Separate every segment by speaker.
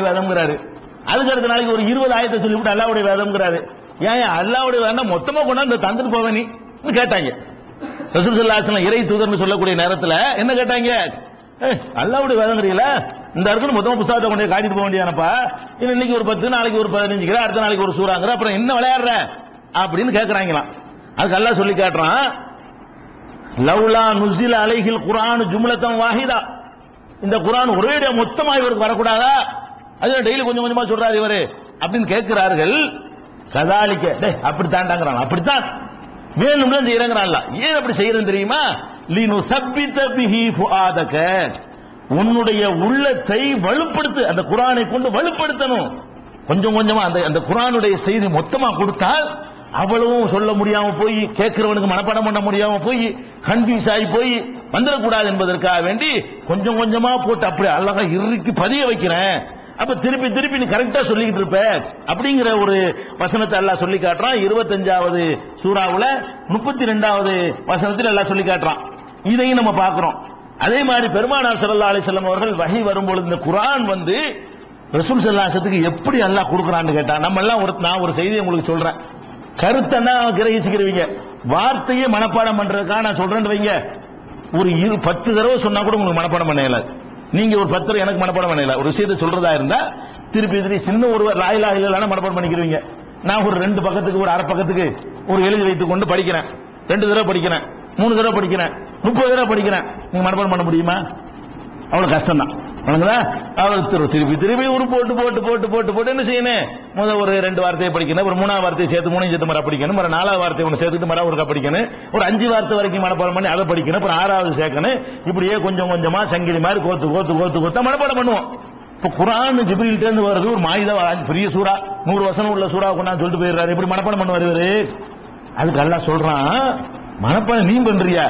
Speaker 1: வேதம்ங்கிறாரு. அதுக்கு அடுத்த நாளைக்கு ஒரு இருபது ஆயத்தை சொல்லிவிட்டு அல்லாவுடைய வேதம்ங்கிறாரு. ஏன் அல்லாவுடைய வேதம் மொத்தமா கொண்டாந்து தந்துட்டு போவ நீ? கேட்டாங்க. ரசூல் இறை தூதர்னு சொல்லக்கூடிய நேரத்தில் என்ன கேட்டாங்க? ஏய், அல்லாவுடைய வேதங்கிறீங்களா இந்த இடத்துல மொத்தமா புஸ்தகத்தை கொண்டு காட்டிட்டு போக வேண்டியானப்பா இன்னைக்கு ஒரு பத்து நாளைக்கு ஒரு பதினஞ்சு பதினஞ்சுக்கிற அடுத்த நாளைக்கு ஒரு சூறாங்கிற அப்புறம் என்ன விளையாடுற? அப்படின்னு கேக்குறாங்களாம். அதுக்கு அல்லா சொல்லி கேட்டுறான். லவ்லா நுசில் அலைகில் குரான் ஜும்லத்தம் வாஹிதா. இந்த குரான் ஒரே மொத்தமாக இவருக்கு வரக்கூடாதா? அது டெய்லி கொஞ்சம் கொஞ்சமா சொல்றாரு இவரு. அப்படின்னு கேட்கிறார்கள். கதாலிக்க டேய் அப்படித்தான்டாங்கிறான். அப்படித்தான். மேலும் தான் செய்யறங்கிறான்ல ஏன் அப்படி செய்யறது தெரியுமா? லீனு சப்பித்த பிஹி ஃபுஆதக. உன்னுடைய உள்ளத்தை வலுப்படுத்து அந்த குரானை கொண்டு வலுப்படுத்தணும். கொஞ்சம் கொஞ்சமா அந்த அந்த குரானுடைய செய்தி மொத்தமா கொடுத்தால் அவ்வளவும் சொல்ல முடியாம போய் கேட்கிறவனுக்கு மனப்பாடம் பண்ண முடியாம போய் கன்ஃபியூஸ் ஆகி போய் வந்துடக்கூடாது என்பதற்காக வேண்டி கொஞ்சம் கொஞ்சமா போட்டு அப்படி அழகா இறுக்கி பதிய வைக்கிறேன். அப்ப திருப்பி திருப்பி நீ கரெக்டா சொல்லிக்கிட்டு இருப்ப. அப்படிங்கிற ஒரு வசனத்தை எல்லாம் சொல்லி காட்டுறான். இருபத்தஞ்சாவது சூறாவுல முப்பத்தி ரெண்டாவது வசனத்தில் எல்லாம் சொல்லி காட்டுறான். இதையும் நம்ம பார்க்கிறோம். அதே மாதிரி பெருமானார் சல்லா அலைஹி வஸல்லம் அவர்கள் வகை வரும்பொழுது இந்த குரான் வந்து ரசூல் செல்லாசத்துக்கு எப்படி அல்லாஹ் கொடுக்குறான்னு கேட்டா நம்ம எல்லாம் ஒரு நான் ஒரு செய்தியை உங்களுக்கு சொல்றேன். கருத்தன்னா கிரகிச்சுக்கிறவங்க வார்த்தையை மனப்பாடம் பண்றதுக்காக நான் சொல்றேன்னு வைங்க. ஒரு இரு பத்து தடவை சொன்னா கூட உங்களுக்கு மனப்பாடம் பண்ண இயலாது. நீங்க ஒரு பத்திரம் எனக்கு மனப்பாடம் பண்ணல. ஒரு விஷயத்தை சொல்றதா இருந்தா திருப்பி திருப்பி சின்ன ஒரு லாயிலா இல்லைன்னா மனப்பாடம் பண்ணிக்கிறீங்க. நான் ஒரு ரெண்டு பக்கத்துக்கு ஒரு அரை பக்கத்துக்கு ஒரு எழுதி வைத்துக் கொண்டு படிக்கிறேன். ரெண்டு தடவை படிக்கிறேன். மூணு தடவை படிக்கிறேன். முப்பது தடவை படிக்கிறேன். நீங்க மனப்பாடம் பண்ண முடியுமா? அவ்வளவு கஷ்டம் தான் திருப்பி திருப்பி ஒரு போட்டு போட்டு போட்டு போட்டு போட்டு என்ன செய்யணும் முதல் ஒரு ரெண்டு வார்த்தையை படிக்கணும் ஒரு மூணாவது வார்த்தையை சேர்த்து மூணு சேர்த்து மரம் படிக்கணும் ஒரு நாலாவது வார்த்தையை ஒன்று சேர்த்துட்டு மரம் ஒருக்கா படிக்கணும் ஒரு அஞ்சு வார்த்தை வரைக்கும் மனப்பாடம் பண்ணி அதை படிக்கணும் அப்புறம் ஆறாவது சேர்க்கணும் இப்படியே கொஞ்சம் கொஞ்சமா சங்கிலி மாதிரி கோத்து கோத்து கோத்து கோத்தா மனப்பாடம் பண்ணுவோம். இப்போ குரான் ஜிப்ரீல்ட்ட இருந்து வருது ஒரு மாயுதா பெரிய சூறா நூறு வசனம் உள்ள சூறா கொண்டாந்து சொல்லிட்டு போயிடுறாரு. இப்படி மனப்பாடம் பண்ணுவார் இவரு? அதுக்கு எல்லாம் சொல்றான் மனப்பாடம் நீ பண்றியா?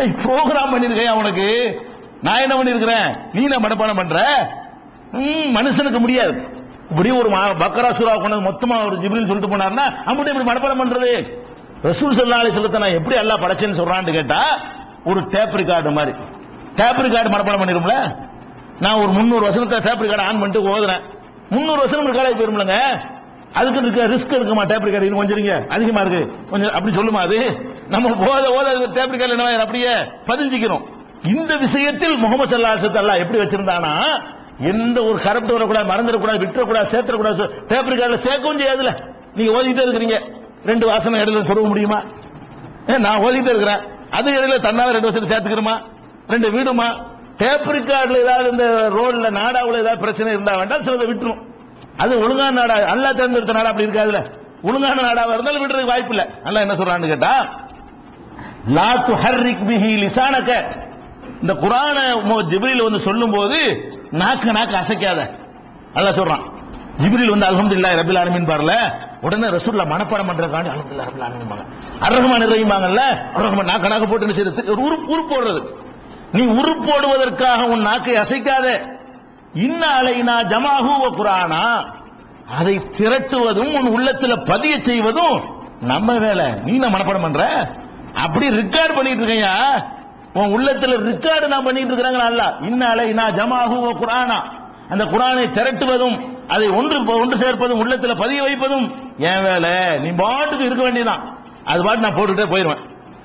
Speaker 1: ஏய் ப்ரோக்ராம் பண்ணிருக்கையா உனக்கு? நான் என்ன பண்ணிருக்கிறேன்? நீ என்ன மனப்பாடம் பண்ற? மனுஷனுக்கு முடியாது. இப்படி ஒரு மா- பக்கரா சூறா கொண்டு மொத்தமா ஒரு ஜிப்ரீல் சொல்லிட்டு போனார்னா அப்படி இப்படி மனப்பாடம் பண்றது? ரசூல் ஸல்லல்லாஹு அலைஹி வஸல்லத்தை நான் எப்படி எல்லாம் படைச்சேன்னு சொல்றான்னு கேட்டா ஒரு டேப் ரெக்கார்டு மாதிரி. டேப் ரெக்கார்டு மனப்பாடம் பண்ணிரும்ல நான் ஒரு முந்நூறு வசனத்தை டேப் ரெக்கார்டு ஆன் பண்ணிட்டு ஓதுறேன். முந்நூறு வசனம் ரெக்கார்ட் போயிரும்லங்க. அதுக்கு இருக்க ரிஸ்க் இருக்குமா டேப் ரெக்கார்டு இன்னும் கொஞ்சம் இருங்க. அதிகமா இருக்கு. கொஞ்சம் அப்படி சொல்லுமா அது? நம்ம போத ஓத டேப் ரெக்கார்டு என்ன அப்படியே பதிஞ்சிக்கிறோம். இந்த விஷயத்தில் முகமது சல்லாஹ் அல்லாஹ் எப்படி வச்சிருந்தானா? எந்த ஒரு கரப்ட் வரக்கூடாது மறந்துடக்கூடாது விட்டுறக்கூடாது சேர்த்துடக்கூடாது பேப்பர் கார்டில் சேர்க்கவும் செய்யாதுல நீங்க ஓதிட்டே இருக்கிறீங்க. ரெண்டு வாசனை இடையில சொல்ல முடியுமா? நான் ஓதிட்டே இருக்கிறேன். அது இடையில தன்னால ரெண்டு வருஷம் சேர்த்துக்கிறோமா? ரெண்டு வீடுமா? டேப் கார்டில் ஏதாவது இந்த ரோட்ல நாடாவில் ஏதாவது பிரச்சனை இருந்தா வேண்டாம் சிலதை விட்டுரும். அது ஒழுங்கான நாடா அல்லா தேர்ந்தெடுத்த நாடா அப்படி இருக்காதுல ஒழுங்கான நாடாவா இருந்தாலும் விடுறதுக்கு வாய்ப்பு இல்லை நல்லா என்ன சொல்றான்னு கேட்டா லா துஹர்ரிக் பிஹி லிசானக்க இந்த குரான ஜிப்ரீல் வந்து சொல்லும்போது நாக்கு நாக்கு அசைக்காத. நல்லா சொல்றான். ஜிப்ரீல் வந்து அல்ஹம்துலில்லாஹி ரபில் ஆலமின் பாருல உடனே ரசூல்லா மனப்பாடம் பண்றதுக்காண்டி அல்ஹம்துலில்லாஹி ரபில் ஆலமின் பாங்க. அர்ரஹ்மான் ரஹீமாங்கல்ல அர்ரஹ்மான் நாக்கு நாக்க போட்டு என்ன செய்யறது? ஒரு உரு உரு போடுறது. நீ உரு போடுவதற்காக உன் நாக்கை அசைக்காத. இன்ன அலைனா ஜமாஹு குரானா. அதை திரட்டுவதும் உன் உள்ளத்துல பதிய செய்வதும் நம்ம வேலை. நீ என்ன மனப்பாடம் பண்ற? அப்படி ரெக்கார்ட் பண்ணிட்டு இருக்கையா? உன் உள்ளத்துல ரிக்கார்டு நான் பண்ணிட்டு இருக்கிறாங்களா? அல்ல. இன்னாலே அலைனா ஜமாஹு குரானா அந்த குரானை திரட்டுவதும் அதை ஒன்று ஒன்று சேர்ப்பதும் உள்ளத்துல பதிய வைப்பதும் என் வேலை. நீ பாட்டுக்கு இருக்க வேண்டியதான் அது பாட்டு நான் போட்டுட்டே போயிடுவேன்.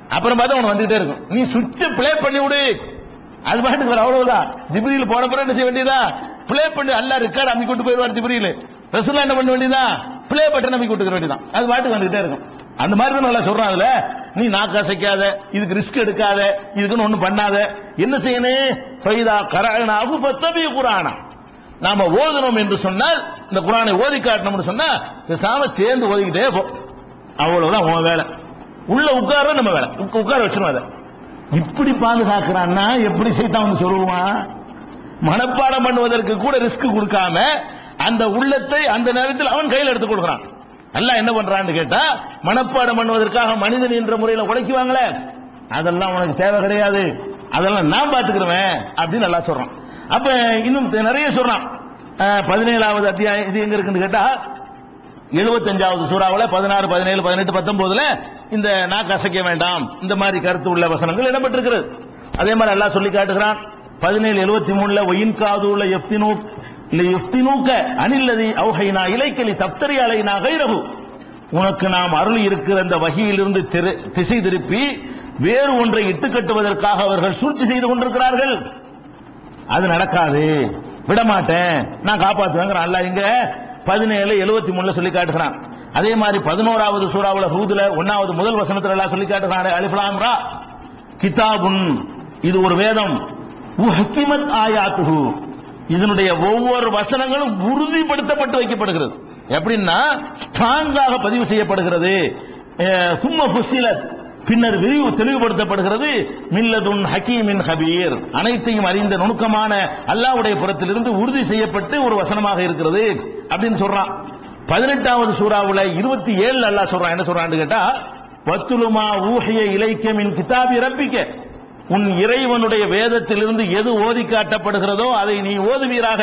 Speaker 1: அப்புறம் பார்த்தா உனக்கு வந்துகிட்டே இருக்கும். நீ சுவிட்ச ப்ளே பண்ணி விடு. அது பாட்டுக்கு வர அவ்வளவுதான். ஜிப்ரீல் போன பிறகு என்ன செய்ய வேண்டியதா? ப்ளே பண்ணி. அல்லாஹ் ரிக்கார்டு அமைக்க கொண்டு போயிடுவார் ஜிப்ரீல். ரசூல்லா என்ன பண்ண வேண்டியதா? பிளே பட்டன் அமைக்க வேண்டியதான் அது பாட்டுக்கு வந்துகிட்டே இருக்கும். அந்த மாதிரி தான் நல்லா சொல்றான் அதுல. நீ நாக்கு அசைக்காத இதுக்கு ரிஸ்க் எடுக்காத இதுக்குன்னு ஒண்ணும் பண்ணாத. என்ன செய்யணும்? ஃபைதா கரகனாகு பத்தபி குரானா. நாம ஓதணும் என்று சொன்னால் இந்த குரானை ஓதி காட்டணும்னு சொன்னா பேசாம சேர்ந்து ஓதிக்கிட்டே போ. அவ்வளவுதான் உன் வேலை. உள்ள உட்கார நம்ம வேலை. உட்கார வச்சிரும் அதை. இப்படி பாதுகாக்கிறான்னா எப்படி சைத்தான் வந்து சொல்லுவான்? மனப்பாடம் பண்ணுவதற்கு கூட ரிஸ்க் கொடுக்காம அந்த உள்ளத்தை அந்த நேரத்தில் அவன் கையில் எடுத்துக் கொடுக்கிறான். அல்லாஹ் என்ன பண்றான்னு கேட்டா மனப்பாடம் பண்ணுவதற்காக மனிதன் என்ற முறையில உழைக்குவாங்களே அதெல்லாம் உனக்கு தேவை கிடையாது. அதெல்லாம் நான் பாத்துக்கிறேன் அப்படின்னு நல்லா சொல்றான். அப்ப இன்னும் நிறைய சொல்றான். பதினேழாவது அத்தியாயம் இது எங்க இருக்குன்னு கேட்டா எழுபத்தஞ்சாவது சூறாவில் பதினாறு பதினேழு பதினெட்டு பத்தொன்பதுல இந்த நாக்கு அசைக்க வேண்டாம். இந்த மாதிரி கருத்து உள்ள வசனங்கள் இடம்பெற்றிருக்கிறது. அதே மாதிரி எல்லாம் சொல்லி காட்டுகிறான். பதினேழு எழுபத்தி மூணுல ஒயின் காது உள்ள எஃப்தினு லியுஃப்தினூக்க அனில்லதி அவுஹைனா இலைக்கலி தப்தரி அலைனா கைரகு உனக்கு நாம் அருள் இருக்கிற அந்த வகையிலிருந்து திசை திருப்பி வேறு ஒன்றை இட்டுக்கட்டுவதற்காக அவர்கள் சூழ்ச்சி செய்து கொண்டிருக்கிறார்கள். அது நடக்காது. விடமாட்டேன். நான் காப்பாத்துவேங்கிற அல்ல இங்க பதினேழு எழுபத்தி மூணுல சொல்லி காட்டுகிறான். அதே மாதிரி பதினோராவது சூறாவில் ஹூதுல ஒன்னாவது முதல் வசனத்துல எல்லாம் சொல்லி காட்டுகிறான் அலிஃபலாம்ரா கிதாபுன். இது ஒரு வேதம். ஆயாத்துகு இதனுடைய ஒவ்வொரு வசனங்களும் உறுதிப்படுத்தப்பட்டு வைக்கப்படுகிறது. எப்படின்னா ஸ்ட்ராங்காக பதிவு செய்யப்படுகிறது. சும்மா சும்ம பின்னர் விரிவு தெளிவுபடுத்தப்படுகிறது. மில்லதுன் ஹக்கீமின் ஹபீர். அனைத்தையும் அறிந்த நுணுக்கமான அல்லாஹ்வுடைய புறத்திலிருந்து உறுதி செய்யப்பட்டு ஒரு வசனமாக இருக்கிறது அப்படின்னு சொல்றான். பதினெட்டாவது சூறாவில் இருபத்தி ஏழு அல்லாஹ் சொல்றான். என்ன சொல்றான்னு கேட்டா வத்துலுமா ஊஹிய இலைக்கமின் கிதாபி ரப்பிக்க. உன் இறைவனுடைய வேதத்திலிருந்து எது ஓதி காட்டப்படுகிறதோ அதை நீ ஓதுவீராக.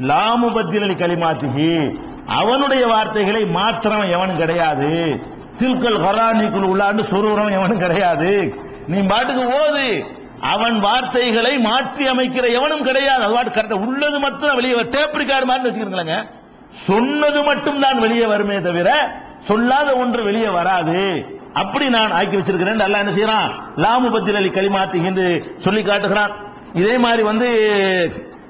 Speaker 1: லாமு பத்திலி களிமாத்திகி அவனுடைய வார்த்தைகளை மாத்திரம் எவன் கிடையாது. தில்கல் ஹரானிக்குள் உள்ளாண்டு சுரூரம் எவனும் கிடையாது. நீ பாட்டுக்கு ஓது. அவன் வார்த்தைகளை மாற்றி அமைக்கிற எவனும் கிடையாது. அது பாட்டு கரெக்டா உள்ளது மட்டும் வெளியே டேப் ரிகார்டு மாதிரி வச்சுக்கிறீங்களேங்க சொன்னது மட்டும் தான் வெளியே வருமே தவிர சொல்லாத ஒன்று வெளியே வராது. அப்படி நான் ஆக்கி வச்சிருக்கிறேன் அல்ல என்ன செய்யறான் லாமு பத்தில் அலி களிமாத்தி என்று சொல்லி காட்டுகிறான். இதே மாதிரி வந்து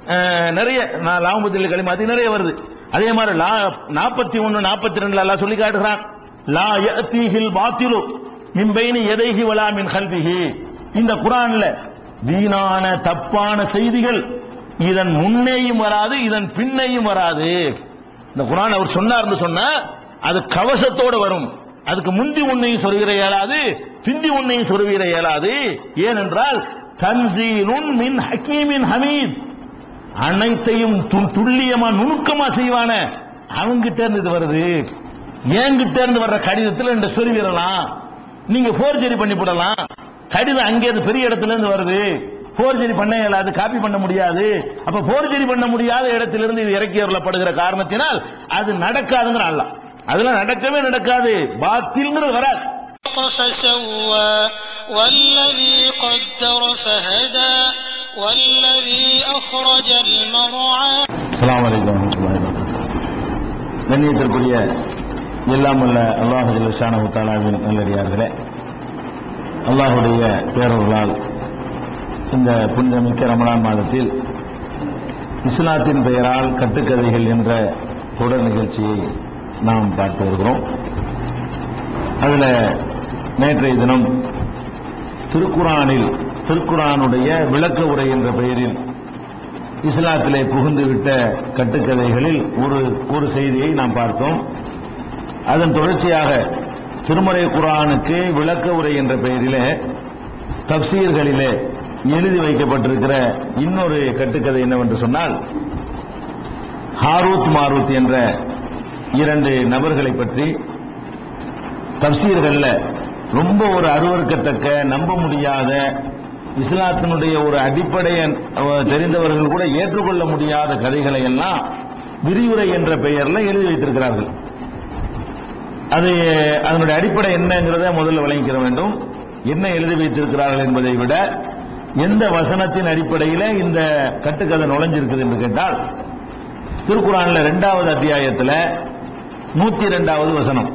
Speaker 1: அஹ், நிறைய நான் லாமு பத்தில் அலி களிமாத்தி நிறைய வருது. அதே மாதிரி லா நாற்பத்தி ஒன்று நாற்பத்தி ரெண்டுல எல்லாம் சொல்லி காட்டுகிறான். லா யஅதீஹில் பாத்திலு மின்பைனி எதைஹி வலா மின் கல்விஹி இந்த குரான்ல வீணான தப்பான செய்திகள் இதன் முன்னேயும் வராது இதன் பின்னையும் வராது. இந்த குரான் அவர் சொன்னார்னு சொன்னா அது கவசத்தோட வரும். அதுக்கு முந்தி உன்னையும் சொருகிற இயலாது பிந்தி உன்னையும் சொருகிற இயலாது. ஏனென்றால் தன்சீலுன் மின் ஹக்கீமின் ஹமீத். அனைத்தையும் து- துல்லியமா நுணுக்கமா செய்வான. அவங்கிட்ட இருந்து இது வருது. என்கிட்ட இருந்து வர்ற கடிதத்தில் இந்த சொருவிடலாம் நீங்க போர்ஜரி பண்ணி போடலாம். கடிதம் அங்கே இருந்து பெரிய இடத்துல இருந்து வருது. போர்ஜரி பண்ண இயலாது காப்பி பண்ண முடியாது. அப்ப போர்ஜரி பண்ண முடியாத இடத்திலிருந்து இது இறக்கி வரப்படுகிற காரணத்தினால் அது நடக்காதுங்கிற அல்ல அதெல்லாம் நடக்கவே நடக்காது பாத்தில்ங்கிறது வராது
Speaker 2: فسوى والذي قدر فهدى والذي أخرج المرعى
Speaker 1: அஸ்ஸலாமு அலைக்கும் வரஹ்மத்துல்லாஹி வபரகாத்துஹு கண்ணியத்திற்குரிய எல்லாம் வல்ல அல்லாஹு ஜல்லஷானஹு தஆலாவின் நல்லடியார்களே அல்லாஹ்வுடைய பேரர்களால் இந்த புனிதமிக்க ரமலான் மாதத்தில் இஸ்லாத்தின் பெயரால் கட்டுக்கதைகள் என்ற தொடர் நிகழ்ச்சியை நாம் பார்த்து வருகிறோம். அதுல நேற்றைய தினம் திருக்குரானில் திருக்குரானுடைய விளக்க உரை என்ற பெயரில் இஸ்லாத்திலே புகுந்துவிட்ட கட்டுக்கதைகளில் ஒரு ஒரு செய்தியை நாம் பார்த்தோம். அதன் தொடர்ச்சியாக திருமறை குரானுக்கு விளக்க உரை என்ற பெயரிலே தப்சீர்களிலே எழுதி வைக்கப்பட்டிருக்கிற இன்னொரு கட்டுக்கதை என்னவென்று சொன்னால் ஹாரூத் மாரூத் என்ற இரண்டு நபர்களை பற்றி தப்சீர்கள் ரொம்ப ஒரு அருவருக்கத்தக்க நம்ப முடியாத இஸ்லாத்தினுடைய ஒரு அடிப்படையை தெரிந்தவர்கள் கூட ஏற்றுக்கொள்ள முடியாத கதைகளை எல்லாம் விரிவுரை என்ற பெயரில் எழுதி வைத்திருக்கிறார்கள். அது அதனுடைய அடிப்படை என்னங்கிறத முதல்ல விளங்கிக்கிற வேண்டும். என்ன எழுதி வைத்திருக்கிறார்கள் என்பதை விட எந்த வசனத்தின் அடிப்படையில இந்த கட்டுக்கதை நுழைஞ்சிருக்குது என்று கேட்டால் திருக்குறானில் இரண்டாவது அத்தியாயத்தில் நூத்தி இரண்டாவது வசனம்.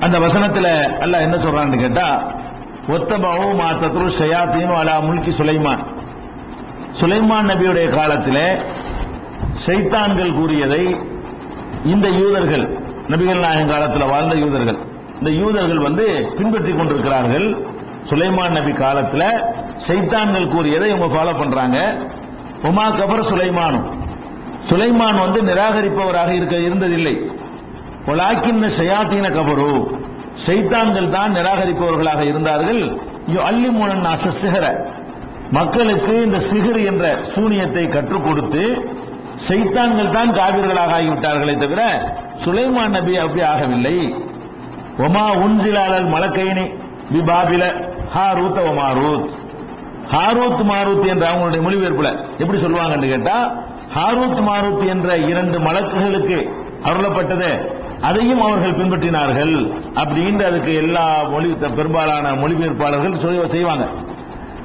Speaker 1: அந்த வசனத்துல அல்லாஹ் என்ன சொல்றான்னு கேட்டா ஒத்தபாவு மா ஷயாத்தையும் அலா முல்கி சுலைமான். சுலைமான் நபியுடைய காலத்தில் சைத்தான்கள் கூறியதை இந்த யூதர்கள் நபிகள் நாயகம் காலத்தில் வாழ்ந்த யூதர்கள் இந்த யூதர்கள் வந்து பின்பற்றி கொண்டிருக்கிறார்கள். சுலைமான் நபி காலத்தில் சைத்தான்கள் கூறியதை இவங்க ஃபாலோ பண்றாங்க. உமா கபர் சுலைமானும். சுலைமான் வந்து நிராகரிப்பவராக இருக்க இருந்ததில்லை. ஒலாக்கின்ன ஷயாத்தீன கபரு சைத்தான்கள் தான் நிராகரிப்பவர்களாக இருந்தார்கள். அள்ளி மூலன் சிகர மக்களுக்கு இந்த சிகர் என்ற சூனியத்தை கற்றுக் கொடுத்து சைத்தான்கள் தான் காவிர்களாக ஆகிவிட்டார்களே தவிர சுலைமான் நபி அப்படி ஆகவில்லை. ஒமா உன்சிலாளல் மலக்கைனி பிபாபில ஹாரூத் ஒமாரூத் ஹாரூத் மாரூத் என்ற அவங்களுடைய மொழிபெயர்ப்புல எப்படி சொல்லுவாங்கன்னு கேட்டா ஹாரூத் மாரூத் என்ற இரண்டு மலக்குகளுக்கு அருளப்பட்டது அதையும் அவர்கள் பின்பற்றினார்கள் அப்படின்னு அதுக்கு எல்லா மொழி பெரும்பாலான மொழிபெயர்ப்பாளர்கள் செய்வாங்க.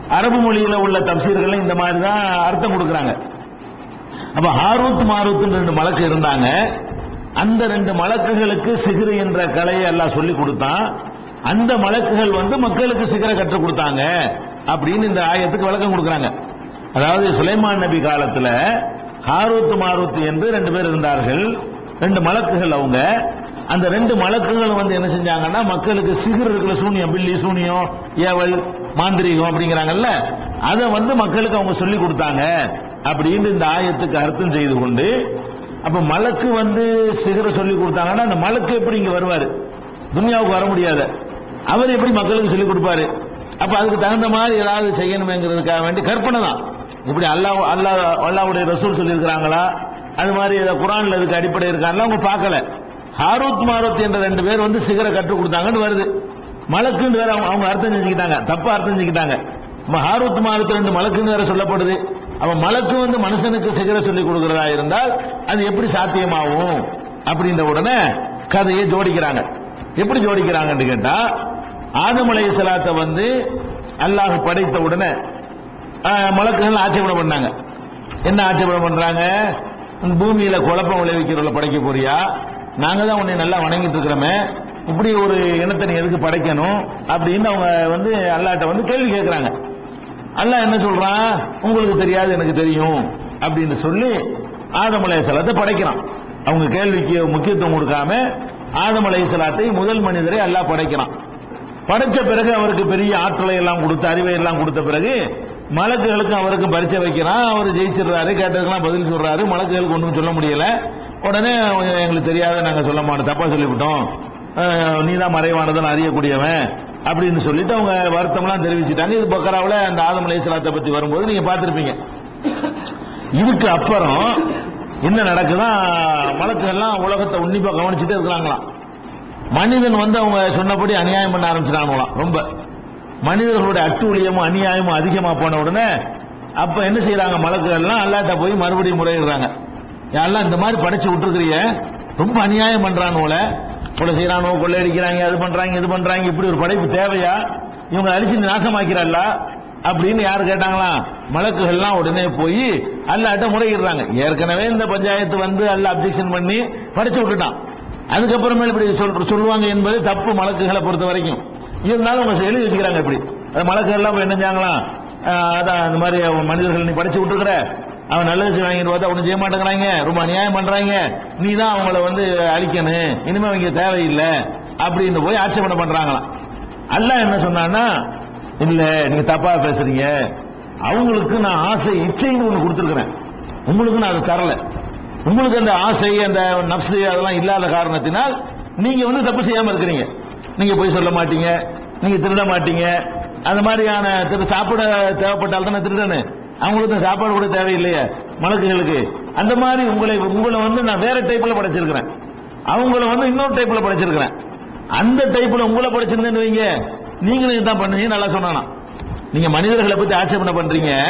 Speaker 1: அரபு மொழியில உள்ள தப்சீர்கள் இந்த மாதிரி தான் அர்த்தம் கொடுக்குறாங்க. அப்ப ஹாரூத் மாரூத் ரெண்டு மலக்கு இருந்தாங்க. அந்த ரெண்டு மலக்குகளுக்கு சிகிரு என்ற கலையை எல்லாம் சொல்லி கொடுத்தான். அந்த மலக்குகள் வந்து மக்களுக்கு சிகரை கற்றுக் கொடுத்தாங்க அப்படின்னு இந்த ஆயத்துக்கு விளக்கம் கொடுக்குறாங்க. அதாவது சுலைமான் நபி காலத்துல ஹாரூத் மாரூத் என்று ரெண்டு பேர் இருந்தார்கள். ரெண்டு மலக்குகள் அவங்க. அந்த ரெண்டு மலக்குகளும் வந்து என்ன செஞ்சாங்கன்னா மக்களுக்கு சிகிர் இருக்கிற சூனியம் பில்லி சூனியம் ஏவல் மாந்திரீகம் அப்படிங்கிறாங்கல்ல அதை வந்து மக்களுக்கு அவங்க சொல்லி கொடுத்தாங்க அப்படின்னு இந்த ஆயத்துக்கு அர்த்தம் செய்து கொண்டு அப்ப மலக்கு வந்து சிகர சொல்லி கொடுத்தாங்கன்னா அந்த மலக்கு எப்படி இங்க வருவாரு? துனியாவுக்கு வர முடியாது. அவர் எப்படி மக்களுக்கு சொல்லி கொடுப்பாரு? அப்ப அதுக்கு தகுந்த மாதிரி ஏதாவது செய்யணுமேங்கிறதுக்காக வேண்டி கற்பனை தான். இப்படி அல்லாஹ் அல்லாஹ் அல்லாவுடைய ரசூல் சொல்லியிருக்கிறாங்களா? அது மாதிரி குரான்ல இதுக்கு அடிப்படை இருக்காங்களா அவங்க பார்க்கல. ஹாரூத் மாரூத் என்ற ரெண்டு பேர் வந்து சிகர கற்றுக் கொடுத்தாங்கன்னு வருது. மலக்குன்னு வேற அவங்க அவங்க அர்த்தம் செஞ்சுக்கிட்டாங்க. தப்பா அர்த்தம் செஞ்சுக்கிட்டாங்க. நம்ம ஹாரூத் மாரூத் ரெண்டு மலக்குன்னு வேற சொல்லப்படுது. அவன் மலக்கு வந்து மனுஷனுக்கு சிகர சொல்லி கொடுக்கிறதா இருந்தால் அது எப்படி சாத்தியமாகும்? அப்படின்ற உடனே கதையை ஜோடிக்கிறாங்க. எப்படி ஜோடிக்கிறாங்கன்னு கேட்டா ஆதமலை சலாத்தை வந்து அல்லாஹ் படைத்த உடனே மலக்குகள் ஆட்சேபனை பண்ணாங்க. என்ன ஆட்சேபனை பண்றாங்க? பூமியில குழப்பம் விளைவிக்கிறவள படைக்க போறியா? நாங்க தான் உன்னை நல்லா வணங்கிட்டு இருக்கிறோமே. இப்படி ஒரு இனத்தை நீ எதுக்கு படைக்கணும்? அப்படின்னு அவங்க வந்து அல்லாட்ட வந்து கேள்வி கேட்கிறாங்க அல்லா என்ன சொல்றான்? உங்களுக்கு தெரியாது எனக்கு தெரியும். அப்படின்னு சொல்லி ஆதமலை சலத்தை படைக்கிறான். அவங்க கேள்விக்கு முக்கியத்துவம் கொடுக்காம ஆதமலை அலைஹிஸ்ஸலாத்தை முதல் மனிதரை அல்லாஹ் படைக்கிறான். படைச்ச பிறகு அவருக்கு பெரிய ஆற்றலை எல்லாம் கொடுத்து அறிவை எல்லாம் கொடுத்த பிறகு மலக்குகளுக்கு அவருக்கு பரிச்சை வைக்கிறான் அவர் ஜெயிச்சிடுறாரு கேட்டதுக்கெல்லாம் பதில் சொல்றாரு மலக்குகளுக்கு ஒன்றும் சொல்ல முடியல. உடனே எங்களுக்கு தெரியாத நாங்கள் சொல்ல மாட்டோம் தப்பா சொல்லிவிட்டோம். நீ தான் மறைவானதை அறியக்கூடியவன் அப்படின்னு சொல்லிட்டு அவங்க வருத்தம்லாம் தெரிவிச்சுட்டாங்க. இது பக்கராவில் அந்த ஆதம் அலையாத்தை பத்தி வரும்போது நீங்க பார்த்துருப்பீங்க. இதுக்கு அப்புறம் என்ன நடக்குதா மலக்குகள்லாம் உலகத்தை உன்னிப்பா கவனிச்சுட்டே இருக்கிறாங்களாம். மனிதன் வந்து அவங்க சொன்னபடி அநியாயம் பண்ண ஆரம்பிச்சிட்டாங்களாம் ரொம்ப. மனிதர்களுடைய அட்டூழியமும் அநியாயமும் அதிகமா போன உடனே அப்ப என்ன செய்யறாங்க மலக்குகள்லாம் அல்லாட்ட போய் மறுபடியும் முறையிடுறாங்க. யாரெல்லாம் இந்த மாதிரி படைச்சு விட்டுருக்கிறிய ரொம்ப அநியாயம் பண்றான் போல. கொலை செய்யறானோ கொள்ளையடிக்கிறாங்க அது பண்றாங்க இது பண்றாங்க இப்படி ஒரு படைப்பு தேவையா? இவங்க அழிச்சு நாசமாக்கிறாள்ல அப்படின்னு யாரு கேட்டாங்களா? மலக்குகள்லாம் உடனே போய் அல்லாட்ட முறையிடுறாங்க. ஏற்கனவே இந்த பஞ்சாயத்து வந்து அல்ல அப்ஜெக்ஷன் பண்ணி படைச்சு விட்டுட்டான். அதுக்கப்புறமே இப்படி சொல் சொல்லுவாங்க என்பது தப்பு மலக்குகளை பொறுத்த வரைக்கும் இருந்தாலும் அவங்க எழுதி வச்சுக்கிறாங்க இப்படி. அது மலக்குகள்லாம் என்ன செஞ்சாங்களாம் அதான் இந்த மாதிரி அவன் மனிதர்கள் நீ படிச்சு விட்டுருக்குற. அவன் நல்லது செய்வாங்கன்னு பார்த்தா ஒன்றும் செய்ய மாட்டேங்கிறாங்க. ரொம்ப அநியாயம் பண்றாங்க. நீ தான் அவங்கள வந்து அழிக்கணும். இனிமே அவங்க தேவையில்லை. அப்படின்னு போய் ஆட்சேபனை பண்றாங்களாம். அல்ல என்ன சொன்னான்னா இல்ல நீங்க தப்பா பேசுறீங்க. அவங்களுக்கு நான் ஆசை இச்சைன்னு ஒன்று கொடுத்துருக்குறேன். உங்களுக்கு நான் அதை தரல. உங்களுக்கு அந்த ஆசை அந்த நப்சு அதெல்லாம் இல்லாத காரணத்தினால் நீங்க வந்து தப்பு செய்யாம இருக்கிறீங்க. நீங்க போய் சொல்ல மாட்டீங்க நீங்க திருட மாட்டீங்க. அந்த மாதிரியான திரு சாப்பிட தேவைப்பட்டால் தானே திருடனு. அவங்களுக்கு தான் சாப்பாடு கூட தேவையில்லையே மலக்குகளுக்கு அந்த மாதிரி உங்களை உங்களை வந்து நான் வேற டைப்ல படைச்சிருக்கிறேன். அவங்கள வந்து இன்னொரு டைப்ல படைச்சிருக்கிறேன். அந்த டைப்ல உங்களை படைச்சிருந்தேன்னு வைங்க. நீங்களும் இதுதான் பண்ணுவீங்க நல்லா சொன்னானா. நீங்க மனிதர்களை பத்தி ஆட்சேபனை பண்றீங்க.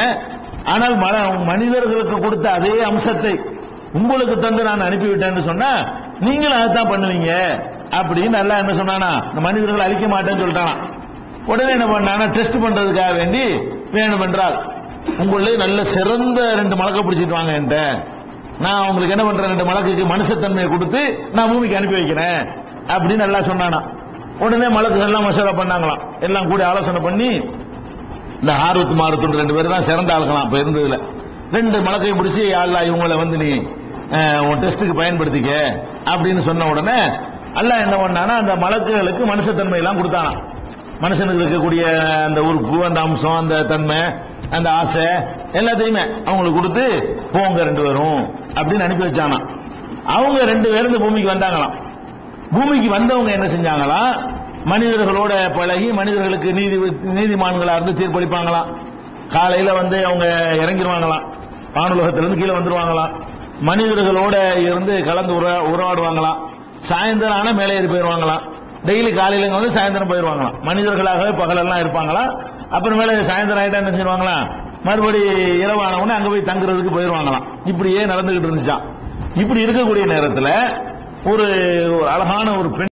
Speaker 1: ஆனால் ம- மனிதர்களுக்கு கொடுத்த அதே அம்சத்தை உங்களுக்கு தந்து நான் அனுப்பிவிட்டேன்னு சொன்னா நீங்களும் அதைத்தான் பண்ணுவீங்க. அப்படின்னு நல்லா என்ன சொன்னானா இந்த மனிதர்களை அழிக்க மாட்டேன்னு சொல்லிட்டானா. உடனே என்ன பண்ணானா டெஸ்ட் பண்றதுக்காக வேண்டி வேணுமென்றால் உங்களே நல்ல சிறந்த ரெண்டு மலக்க பிடிச்சிட்டு வாங்க என்கிட்ட. நான் உங்களுக்கு என்ன பண்றேன் ரெண்டு மலக்குக்கு மனுஷத்தன்மையை கொடுத்து நான் பூமிக்கு அனுப்பி வைக்கிறேன் அப்படின்னு நல்லா சொன்னானா. உடனே மலக்குகள் எல்லாம் மசோதா பண்ணாங்களாம். எல்லாம் கூட ஆலோசனை பண்ணி இந்த ஆர்வத்து மாறுத்து ரெண்டு பேரும் தான் சிறந்த ஆளுக்கலாம் இப்ப இருந்ததுல. ரெண்டு மலக்கையும் பிடிச்சி அல்லா இவங்களை வந்து நீ உன் டெஸ்ட்டுக்கு பயன்படுத்திக்க அப்படின்னு சொன்ன உடனே அல்ல என்ன பண்ணானா அந்த மலக்குகளுக்கு மனுஷத்தன்மை எல்லாம் கொடுத்தானா. மனுஷனுக்கு இருக்கக்கூடிய அந்த உறுப்பு அந்த அம்சம் அந்த தன்மை அந்த ஆசை எல்லாத்தையுமே அவங்களுக்கு கொடுத்து போங்க ரெண்டு பேரும் அப்படின்னு அனுப்பி வச்சானா. அவங்க ரெண்டு பேரும் இந்த பூமிக்கு வந்தாங்களாம். பூமிக்கு வந்தவங்க என்ன செஞ்சாங்களா? மனிதர்களோட பழகி மனிதர்களுக்கு நீதி நீதிமான்களா இருந்து தீர்ப்பளிப்பாங்களாம். காலையில வந்து அவங்க இறங்கிடுவாங்களாம் வானுலகத்திலிருந்து கீழே வந்துருவாங்களாம். மனிதர்களோட இருந்து கலந்து உற உறவாடுவாங்களாம் சாயந்தரம் ஆனா மேலே ஏறி போயிடுவாங்களாம் டெய்லி காலையில வந்து சாயந்தரம் போயிடுவாங்களாம் மனிதர்களாகவே பகலெல்லாம் இருப்பாங்களாம் அப்புறமேல சாயந்தரம் ஆயிட்டா என்ன செய்வாங்களாம் மறுபடி இரவான உடனே அங்க போய் தங்குறதுக்கு போயிடுவாங்களாம் இப்படியே நடந்துகிட்டு இருந்துச்சான் இப்படி இருக்கக்கூடிய நேரத்துல ஒரு அழகான ஒரு பெண்